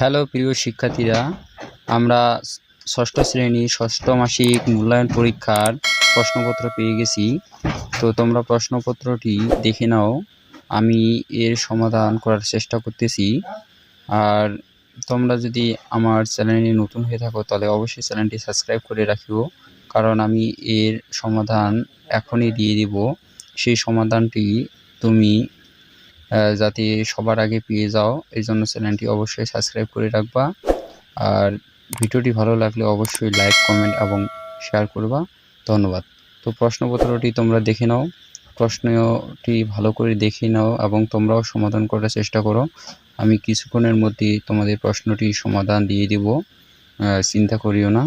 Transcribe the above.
Hello প্রিয় শিক্ষার্থীরা, আমরা ষষ্ঠ শ্রেণি ষষ্ঠ মাসিক মূল্যায়ন পরীক্ষার প্রশ্নপত্র পেয়ে গেছি। তো তোমরা প্রশ্নপত্রটি দেখে নাও, আমি এর সমাধান করার চেষ্টা করতেছি। আর তোমরা যদি আমার চ্যানেলে নতুন হয়ে থাকো, তাহলে অবশ্যই চ্যানেলটি সাবস্ক্রাইব করে রাখিও, কারণ আমি এর সমাধান এখনই দিয়ে দিব। সেই সমাধানটি তুমি যাতে সবার আগে পেয়ে যাও, এই জন্য চ্যানেলটি অবশ্যই সাবস্ক্রাইব করে রাখবা। আর ভিডিওটি ভালো লাগলে অবশ্যই লাইক কমেন্ট এবং শেয়ার করবা। ধন্যবাদ। তো প্রশ্নপত্রটি তোমরা দেখে নাও। প্রশ্নটি ভালো করে দেখে নাও এবং তোমরাও সমাধান করার চেষ্টা করো। আমি কিছুক্ষণের মধ্যে তোমাদের প্রশ্নটি সমাধান দিয়ে দিব। চিন্তা করিও না।